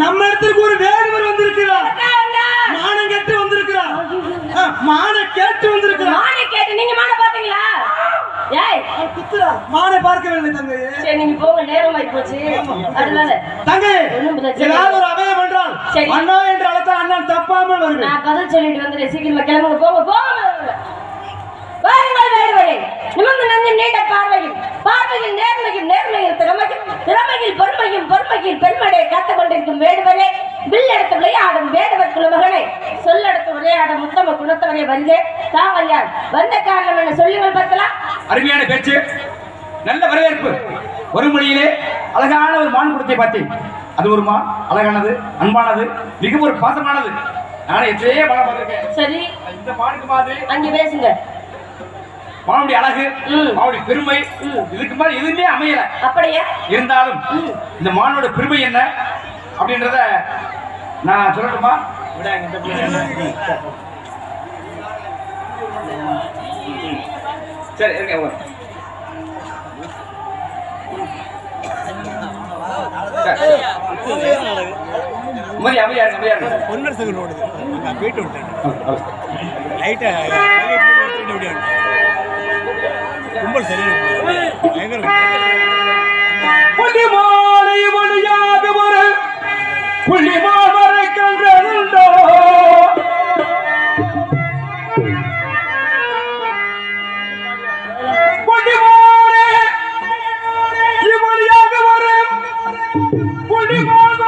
நம்ம இடத்துக்கு ஒரு வேடுவர் வந்திருக்கிறார். மானம் கேட்டு வந்திருக்கிறார். மானை கேட்டு வந்திருக்கிறார். மானை கேட்டு நீங்க மானை பாத்தீங்களா ஏய். குத்துறா. மானை பார்க்கவில்லை தங்கையே. சரி நீங்க போங்க நேரம் ஆகி போச்சு அதனால பிரச்சனை ஏதாவது ஒரு அபயம் என்றால். அண்ணா என்று அழைத்த அண்ணன் தப்பாமல் வருவேன். நான் பதில் சொல்லிட்டு வந்துடுறேன். சீக்கிரமா கிளம்புங்க. போங்க போங்க. வாருங்கள் வேடுவரே நிமிர்ந்து நஞ்சு நீண்ட பார்வையில். திறமையும் திறமையில் பொறுமையும் பொறுமையில் பெண்மடையை காத்துக் கொண்டிருக்கும் வேடுவரே வில் எடுத்து விளையாடும் வேடுவர் குலமகனை. சொல்லெடுத்து விளையாடும் உத்தம குணத்தவரே வந்து. காவல்யார் வந்த காரணம் என்ன சொல்லுங்கள் பார்க்கலாம் அருமையான பேச்சு நல்ல வரவேற்பு. ஒரு மொழியிலே அழகான ஒரு மான் குடத்தை பார்த்தேன். அது ஒரு மான் அழகானது அன்பானது மிக ஒரு பாசமானது. நானே எத்தனையோ மான் பார்த்திருக்கேன். சரி. இந்த மானுக்கு மாதிரி அங்கே பேசுங்க. மானுடைய அழகு ம். மானுடைய பெருமை ம். இதுக்கு மாதிரி எதுவுமே அமையல அப்படியே இருந்தாலும் இந்த மானோட பெருமை என்ன அப்படின்றத நான் சொல்லட்டுமா. சரி இருங்க. சரி. அமைதியா, இருங்க, அமைதியா இருங்க. பொன்னர் சகல் ஓடுது அங்கே போயிட்டு விட்டேன். லைட்டாக கும்பல் சரியாக பயங்கர புள்ளிமானை வழியாக வர புள்ளிமான் வரை கண்டதுண்டோ இவ்வழியாக வர புள்ளிமான்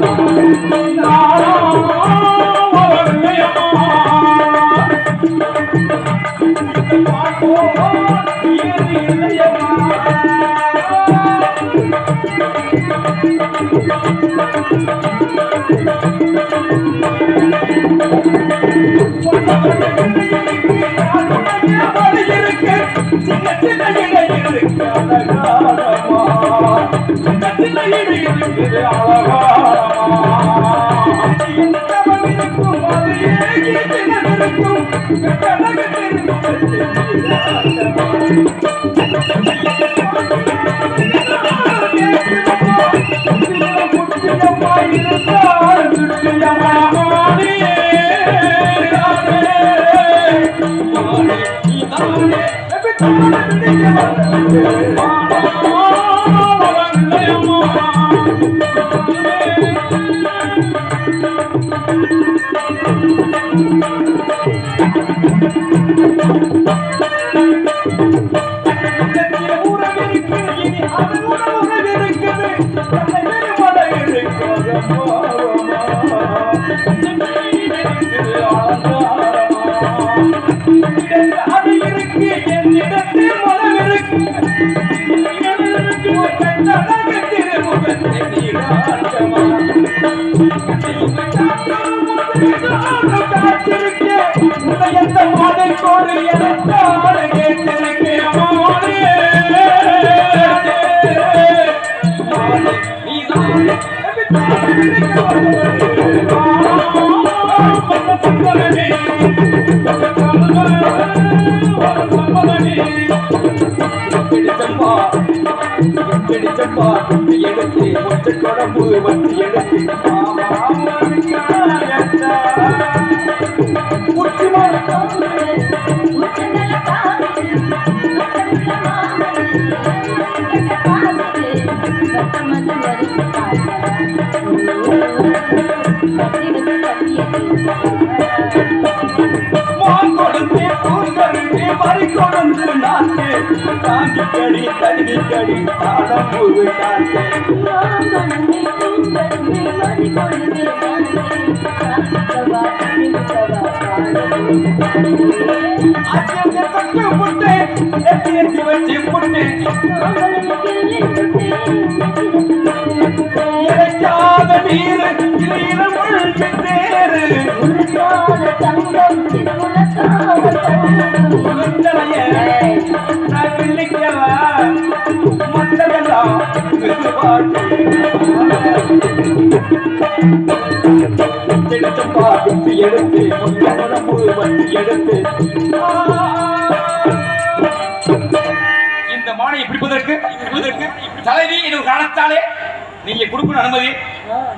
நான் எடுத்து ஒற்றை குழம்பு வச்சு எடுத்து தழுவிக்கடி தழுவிக்கடி தாளம் பூவு பாட்டு எடுத்து எடுத்து இந்த மானையை பிடிப்பதற்கு பிடிப்பதற்கு தலைவி இது காரணத்தாலே நீங்க கொடுக்கணும் அனுமதி.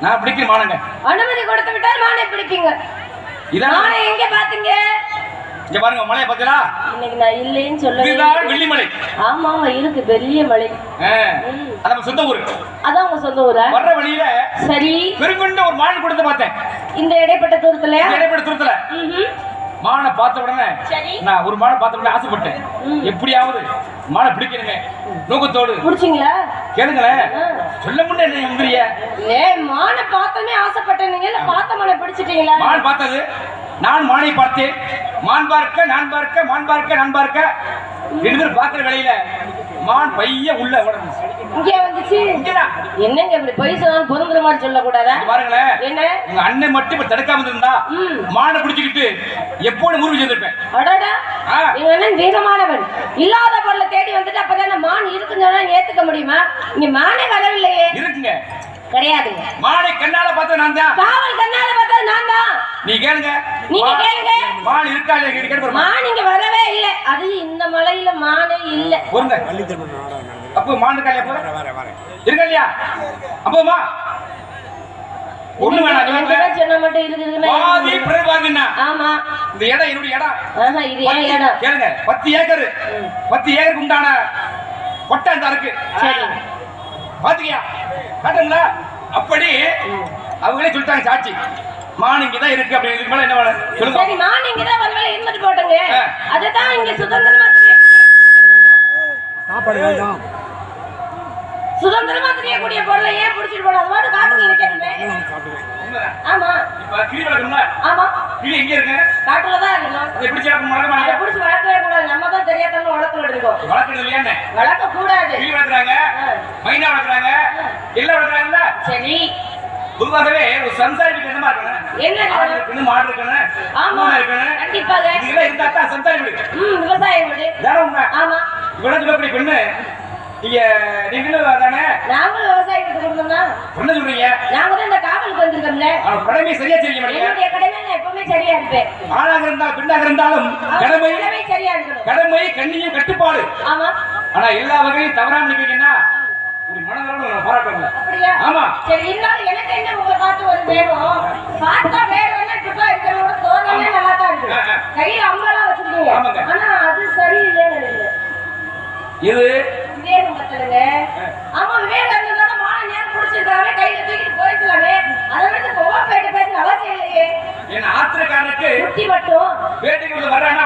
நான் பிடிக்கிற மானங்க அனுமதி கொடுத்து விட்டால் மானை பிடிப்பீங்க. இதான் எங்க பாத்தீங்க இங்க பாருங்க மலையை பார்த்தீங்களா இன்னைக்கு நான் இல்லைன்னு சொல்லவே இதுதான் வெள்ளிமலை. ஆமா ஆமா இருக்கு பெரிய மலை. அது நம்ம சொந்த ஊரு. அதான் உங்க சொந்த ஊரா? வர்ற வழியில சரி. பெருங்கொண்ட ஒரு மான் கொடுத்து பார்த்தேன். இந்த இடைப்பட்ட தூரத்துல? இடைப்பட்ட தூரத்துல. மானை பார்த்த உடனே சரி. நான் ஒரு மானை பார்த்த உடனே ஆசைப்பட்டேன். எப்படியாவது மானை பிடிக்கணுமே. நோக்கத்தோடு. புடிச்சிங்களா? கேளுங்களேன். சொல்ல முடியும் என்ன முந்திரிய? ஏ மானை பார்த்தோமே ஆசைப்பட்டீங்க இல்ல பார்த்த மானை பிடிச்சிட்டீங்களா? மான் பார்த்தது. நான் மானை பார்த்தேன் மான் பார்க்க நான் பார்க்க மான் பார்க்க நான் பார்க்க. ரெண்டு பேரும் பார்க்கிற வேலையில மான் பைய உள்ள இங்க வந்துச்சு. என்னங்க இப்படி பொய் சொன்னாலும் பொருந்துற மாதிரி சொல்லக்கூடாதா? பாருங்களேன் என்ன? உங்க அண்ணன் மட்டும் இப்ப தடுக்காம இருந்தா மானை பிடிச்சுக்கிட்டு எப்போது முருகி சேர்ந்திருப்பேன் அடடா. இவன் என்ன வீரமானவன். இல்லாத பொருளை தேடி வந்துட்டு அப்பதானே மான் இருக்குன்னு சொன்னா ஏத்துக்க முடியுமா? இங்க மானே வரவில்லையே. இருக்குங்க. கிடையாதுங்க. மானை கண்ணால பார்த்த நான் தான் காவல் கண்ணால பார்த்தது நான் தான் நீ கேளுங்க. நீங்க மா- கேளுங்க. மான் இருக்கா இல்லையா கேட்டு. மான் இங்க வரவே இல்லை. அது இந்த மலையில மானே இல்ல. பொறுங்க. அப்போ மான் இருக்கா இல்லையா போல வர வர இருக்கா இல்லையா? அப்போமா ஒண்ணு வேணாம் சொன்னா மட்டும் இருக்குதுன்னா பாதி பிறகு ஆமா. இந்த இடம் என்னுடைய இடம். ஆஹா இது ஏன் பத்து- இடம். கேளுங்க. பத்து ஏக்கர். பத்து ஏக்கருக்கு உண்டான கொட்டை அந்த இருக்கு சரி. பாத்துக்கியா? காட்டுங்களா? அப்படி அவங்களே சொல்லிட்டாங்க சாட்சி. மான் இங்கதான் இருக்கு அப்படி இதுக்கு மேல என்ன வேணும் சொல்லுங்க. சரி மான் இங்கதான் ஒருவேளை இருந்துட்டு போட்டுங்க. ஆ. அதுதான் இங்க சுதந்திரமா சாப்பாடு வேண்டாம். சுதந்திரமா தெரியக்கூடிய பொருளை ஏன் புடிச்சிட்டு போனோம் அது மட்டும் காட்டுங்க. ஆமா. இப்ப கிளி வளர்க்கணும்ல? ஆமா. கிளி எங்க இருக்கு? காட்டுல தான் அது எப்படி சேர்க்கணும் வளர்க்க மாட்டாங்க புடிச்சு வளர்க்கவே கூடாது. நம்ம தான் தெரியாதவங்க வளர்த்துக்கிட்டு இருக்கோம் வளர்க்கணும் இல்லையான்னு வளர்க்க கூடாது கிளி வளர்க்குறாங்க. மைனா வளர்க்குறாங்க. எல்லாம் வளர்க்குறாங்கல்ல? சரி. பொதுவாகவே ஒரு சம்சாரி வீட்டு என்னமா இருக்கணும்? என்ன மாடு இருக்கணும். ஆமா. இருக்கணும். கண்டிப்பாக இதெல்லாம் இருந்தா தான் வீடு. ம் விவசாயம் வீடு. தானே உண்மை ஆமா. இவ்வளவு சொல்லக்கூடிய பெண்ணு? நீங்க நீங்களும் தானே? நாங்களும் விவசாயம் வீட்டு கொடுத்தோம்னா என்ன சொல்றீங்க? நாங்க தான் இந்த காவலுக்கு வந்திருக்கோம்ல. கடமை சரியா செய்ய மாட்டீங்க என்னுடைய கடமை நான் எப்பவுமே சரியா இருப்பேன். ஆணாக இருந்தால் பெண்ணாக இருந்தாலும் கடமை கடமை சரியா இருக்கணும். கடமை கண்ணியும் கட்டுப்பாடு. ஆமா. ஆனா எல்லா வகையும் தவறாம நிக்கிறீங்கன்னா ஒரு மனதளவு நம்ம பாராட்டுங்க அப்படியா? ஆமா. சரி இருந்தாலும் எனக்கு என்ன உங்க பார்த்து ஒரு வேணும்? பார்த்தா வேணும்னா இப்பதான் இருக்கிறதோட தோணவே நல்லா தான் இருக்கு. கையில அம்பெல்லாம் வச்சிருக்கீங்க. ஆனா அது சரியில்லைன்னு இது பத்தலுங்க ஆமா விவேகம் இருந்தா மான நேரம் பிடிச்சிருக்காவே கையில தூக்கிட்டு போயிருக்கலாமே அதை விட்டு பொம்மை போயிட்டு பேசுற அவசியம் இல்லையே. என் ஆத்திரக்காரனுக்கு குட்டி மட்டும். வேட்டைக்கு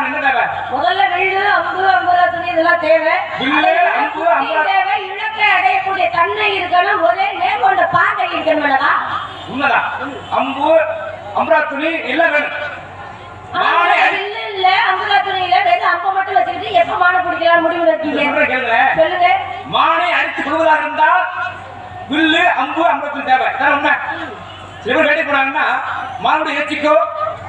என்ன தேவை? முதல்ல வில்லு அம்பு அம்புரா துணி இதெல்லாம் தேவை வில்லு, அதை விட அம்பு, குட்டி அம்புரா- தேவை இலக்கை தன்மை இருக்கணும் ஒரே நேர்கொண்ட பார்வை இருக்கணும் அல்லவா? உண்மைதான் அம்பு அம்பரா துணி எல்லாம் வேணும் இல்ல அம்புரா துணி இல்ல வெறும் அம்பை மட்டும் வச்சுக்கிட்டு எப்ப மான பிடிக்கலாம் முடிவு கேளுங்களேன் சொல்லுங்க. மானை அடித்து கொள்வதாக இருந்தால் வில்லு அம்பு அம்பரத்துக்கு தேவை. உண்மை. சில பேர் வேட்டை போனாங்கன்னா மானுடைய ஏச்சிக்கோ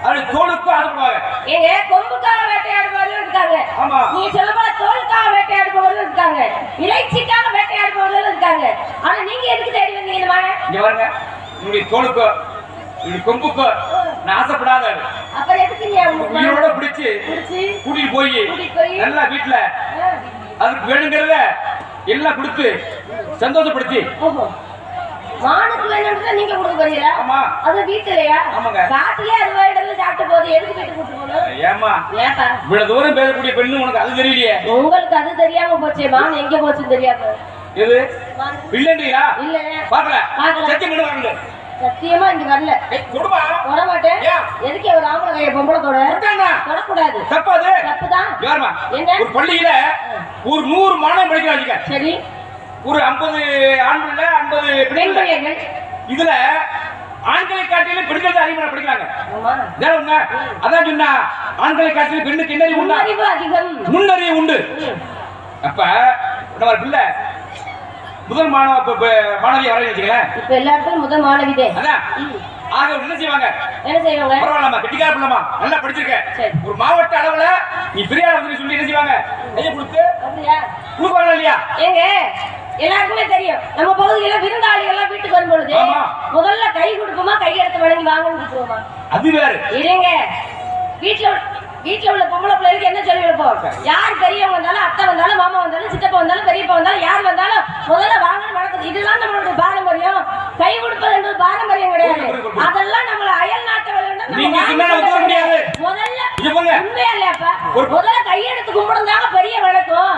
அது தோலுக்கோ ஆசைப்படுவாங்க ஏங்க கொம்புக்காக வேட்டையாடுபவர்களும் இருக்காங்க. ஆமா. நீங்க சொல்ல போல தோலுக்காக வேட்டையாடுபவர்களும் இருக்காங்க. இறைச்சிக்காக வேட்டையாடுபவர்களும் இருக்காங்க. ஆனா நீங்க எதுக்கு தேடி வந்தீங்க இந்த மான இங்க பாருங்க. என்னுடைய தோலுக்கோ கொம்புக்கோ நான் ஆசைப்படாத. அப்புறம் எதுக்கு நீ உயிரோட பிடிச்சு கூட்டிட்டு போய் நல்லா வீட்டுல அதுக்கு வேணுங்கிறத எல்லாம் கொடுத்து சந்தோஷப்படுத்தி. ஓஹோ மானுக்கு வேணும்ன்றத நீங்க கொடுக்க ஆமா. அது வீட்டுலயா? ஆமாங்க. காட்டுலயே அது வேண்டல சாப்பிட்டு போகுது. எதுக்கு வீட்டுக்கு கூட்டு போகணும்? ஏமா ஏப்பா. இவ்வளவு தூரம் பேசக்கூடிய பெண்ணு உனக்கு அது தெரியலையே. உங்களுக்கு அது தெரியாம போச்சே மான் எங்க போச்சுன்னு தெரியாம. எது? இல்லைன்றீங்களா இல்ல. பாக்கல பார்க்கல. சத்தியம் பண்ணி வாங்க சத்தியமா இங்க வரல. குடும்பம் தொட மாட்டேன்? எதுக்கு ஒரு ஆம்பளை கைய பொம்பளை தொட? தொடக்கூடாது. தப்பா அது தப்புதான் என்ன? ஒரு பள்ளியில ஒரு நூறு மாணவன் படிக்கிறாங்க சரி. ஒரு ஐம்பது ஆண்கள்ல ஐம்பது பெண் பெண்கள் இதுல ஆண்களை காட்டிலும் பெண்கள் தான் அதிகமாக படிக்கிறாங்க. அதான் சொன்னா ஆண்களை காட்டிலும் பெண்ணுக்கு என்ன உண்டா? முன்னறிவு உண்டு. அப்ப நம்ம பிள்ளை முதல் மாணவ மாணவி வரைய வச்சுக்கலேன் இப்ப எல்லா இடத்துலயும் முதல் மாணவிதே அதான். ஆக என்ன செய்வாங்க? என்ன செய்வாங்க? பரவாயில்லம்மா கெட்டிக்கார பிள்ளைமா நல்லா படிச்சிருக்க. சரி. ஒரு மாவட்ட அளவுல நீ பெரிய ஆள் வந்து சொல்லி என்ன செய்வாங்க? கையை கொடுத்து கொடுப்பாங்களா இல்லையா? ஏங்க எல்லாருக்குமே தெரியும். நம்ம பகுதியில விருந்தாளிகள் எல்லாம் வீட்டுக்கு வரும்பொழுது. முதல்ல கை கொடுப்போமா கை எடுத்து வணங்கி வாங்கன்னு கொடுத்துருவோமா? அது வேற. இருங்க. வீட்டுல வீட்டுல உள்ள பொம்பளை பிள்ளைகளுக்கு என்ன சொல்லி கொடுப்போம்? யார் பெரியவங்க வந்தாலும் அத்தை வந்தாலும் மாமா வந்தாலும் சித்தப்பா வந்தாலும் பெரியப்பா வந்தாலும் யார் வந்தாலும் முதல்ல வாங்கன்னு வணக்கம் இதெல்லாம் நம்மளுடைய பாரம்பரியம். கை கொடுப்பது என்பது பாரம்பரியம் கிடையாது. அதெல்லாம் நம்மள அயல் நாட்டை. முதல்ல. உண்மையா இல்லையாப்பா ஒரு- முதல்ல கையெடுத்து கும்பிடுந்தாங்க பெரிய வணக்கம்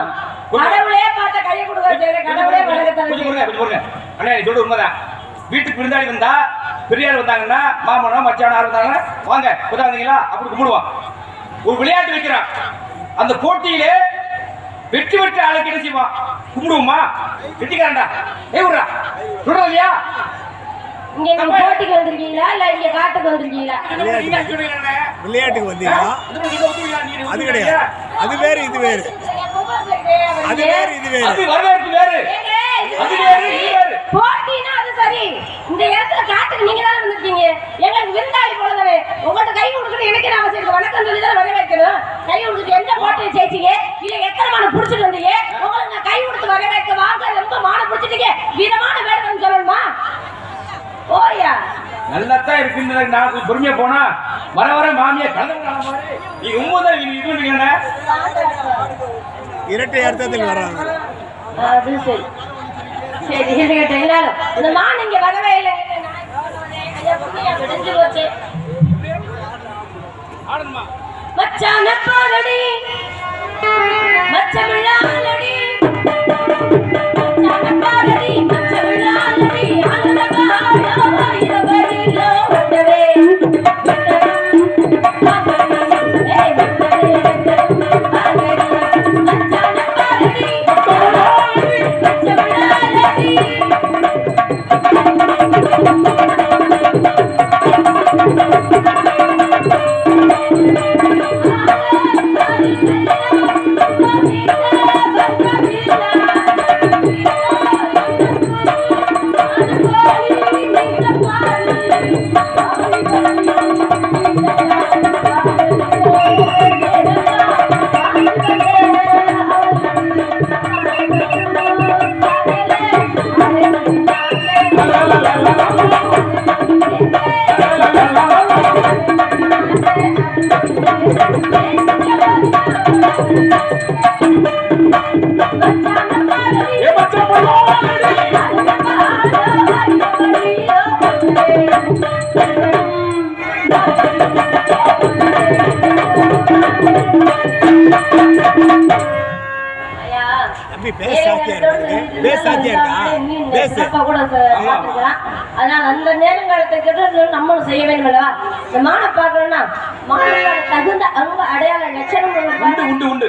ஒரு- கடவுளே பார்த்த கையை கொடுக்க கடவுளே பொறுங்க. அண்ணா நீ சொல்றது உண்மைதான். வீட்டுக்கு விருந்தாளி வந்தா பெரியார் வந்தாங்கன்னா மாமனோ மச்சானோ யார் வந்தாங்கன்னா வாங்க உதாரணீங்களா அப்படி கும்பிடுவோம் ஒரு விளையாட்டு வைக்கிறான். அந்த போட்டியிலே வெற்றி பெற்ற ஆளுக்கு என்ன செய்வான்? கும்பிடுவோமா? வெட்டிக்காரன்டா ஏய் விடுறா. சொல்றா இல்லையா? இங்க நீங்க போட்டிக்கு வந்திருக்கீங்களா? இல்ல இங்க காட்டுக்கு வந்திருக்கீங்களா? நீங்க சொல்றீங்களே. விளையாட்டுக்கு வந்தீங்களா? அது? கிடையாது. அது வேறு இது வேறு. அது வேறு இது வேறு. அது வரவேற்பு வேறு. அது வேறு இது வேறு. போட்டினா அது சரி இந்த இடத்துல காட்டுக்கு நீங்க தானே வந்திருக்கீங்க எங்களுக்கு விருந்தாளி போலதானே உங்கள்ட்ட கை கொடுக்கணும் எனக்கு நாம சரி வணக்கம் சொல்லி தானே வரவேற்கணும் கை கொடுத்துட்டு எந்த போட்டியை ஜெயிச்சீங்க இல்ல எத்தனை மானம் புடிச்சிட்டு வந்தீங்க உங்களுக்கு நான் கை கொடுத்து வரவேற்க வாங்க ரொம்ப மானம் புடிச்சிட்டீங்க விதமான வேடம் சொல்லணுமா ஓயா நல்லாத்தான் இருக்குன்னு நான் கொஞ்சம் பொறுமையா போனா வர வர மாமியா கலந்து நீங்க ஒன்பது நீங்க இது இரட்டை அர்த்தத்தில் வர்றாங்க அது சரி. இந்த மான் இங்க வரவே இல்லை. ஐயா, பொண்ணையா விடிஞ்சு போச்சு ஆடணுமா மச்சான பாரடி மச்சமிழாலடி அதனால அந்த நேரங்காலத்தை கேட்டு நம்மளும் செய்ய வேண்டும் அல்லவா இந்த மானை பார்க்கணும்னா மானுக்கான தகுந்த அங்க அடையாள லட்சணம் உண்டு உண்டு உண்டு.